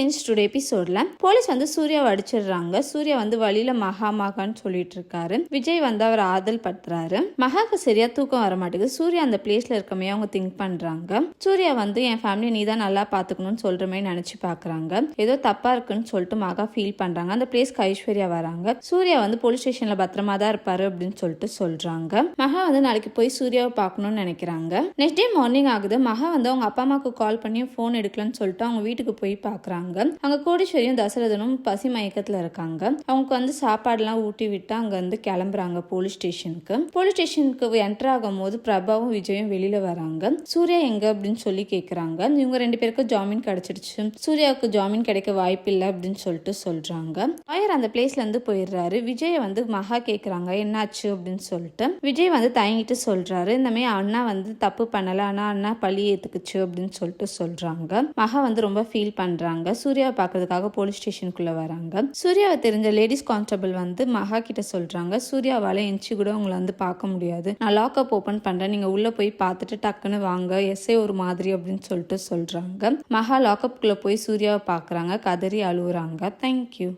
Friends today எபிசோட்ல police வந்து சூர்யாவை அடிச்சிடுறாங்க. சூர்யா வந்து வழியில மகா மகான்னு சொல்லிட்டு இருக்காரு. விஜய் வந்து அவர் ஆதல் படுத்துறாரு. மகாக்கு சரியா தூக்கம் வர மாட்டேங்குது. சூர்யா அந்த பிளேஸ்ல இருக்கமே அவங்க திங்க் பண்றாங்க. சூர்யா வந்து என் ஃபேமிலி நீ தான் நல்லா பாத்துக்கணும்னு சொல்ற மாதிரி நினைச்சு பாக்குறாங்க. ஏதோ தப்பா இருக்குன்னு சொல்லிட்டு மகா ஃபீல் பண்றாங்க. அந்த பிளேஸ்க்கு ஐஸ்வர்யா வராங்க. சூர்யா வந்து போலீஸ் ஸ்டேஷன்ல பத்திரமா தான் இருப்பாரு அப்படின்னு சொல்லிட்டு சொல்றாங்க. மகா வந்து நாளைக்கு போய் சூர்யாவை பார்க்கணும்னு நினைக்கிறாங்க. நெக்ஸ்ட் டே மார்னிங் ஆகுது. மகா வந்து அவங்க அப்பா அம்மாவுக்கு கால் பண்ணி ஃபோன் எடுக்கலன்னு சொல்லிட்டு அவங்க வீட்டுக்கு போய் இருக்காங்க. அங்க கோடீஸ்வரியும் தசரதனும் பசி மயக்கத்தில் இருக்காங்க. அவங்களுக்கு வந்து சாப்பாடுலாம் ஊட்டி விட்டு அங்க வந்து கிளம்புறாங்க போலீஸ் ஸ்டேஷனுக்கு. போலீஸ் ஸ்டேஷனுக்கு என்டர் ஆகும் போது பிரபாவும் விஜயும் வெளியில வராங்க. சூர்யா எங்க அப்படின்னு சொல்லி கேக்குறாங்க. இவங்க ரெண்டு பேருக்கும் ஜாமீன் கிடைச்சிருச்சு. சூர்யாவுக்கு ஜாமீன் கிடைக்க வாய்ப்பு இல்லை அப்படின்னு சொல்லிட்டு சொல்றாங்க. ஆயர் அந்த பிளேஸ்ல இருந்து போயிடுறாரு. விஜய வந்து மகா கேட்குறாங்க என்னாச்சு அப்படின்னு சொல்லிட்டு. விஜய் வந்து தயங்கிட்டு சொல்றாரு. இந்த மாதிரி அண்ணா வந்து தப்பு பண்ணல. ஆனா அண்ணா பழி ஏத்துக்குச்சு அப்படின்னு சொல்லிட்டு சொல்றாங்க. மகா வந்து ரொம்ப ஃபீல் பண்றாங்க. சூர்யாவை பார்க்கறதுக்காக போலீஸ் ஸ்டேஷனுக்குள்ள வராங்க. சூர்யாவை தெரிஞ்ச லேடிஸ் கான்ஸ்டபிள் வந்து மகா கிட்ட சொல்றாங்க. சூர்யாவால எஞ்சி கூட உங்களை வந்து பார்க்க முடியாது. நான் லாக்அப் ஓபன் பண்றேன். நீங்க உள்ள போய் பார்த்துட்டு டக்குன்னு வாங்க. எஸ்ஐ ஒரு மாதிரி அப்படின்னு சொல்லிட்டு சொல்றாங்க. மகா லாக்அப்குள்ள போய் சூர்யாவை பாக்குறாங்க கதறி அழுவுறாங்க. தேங்க்யூ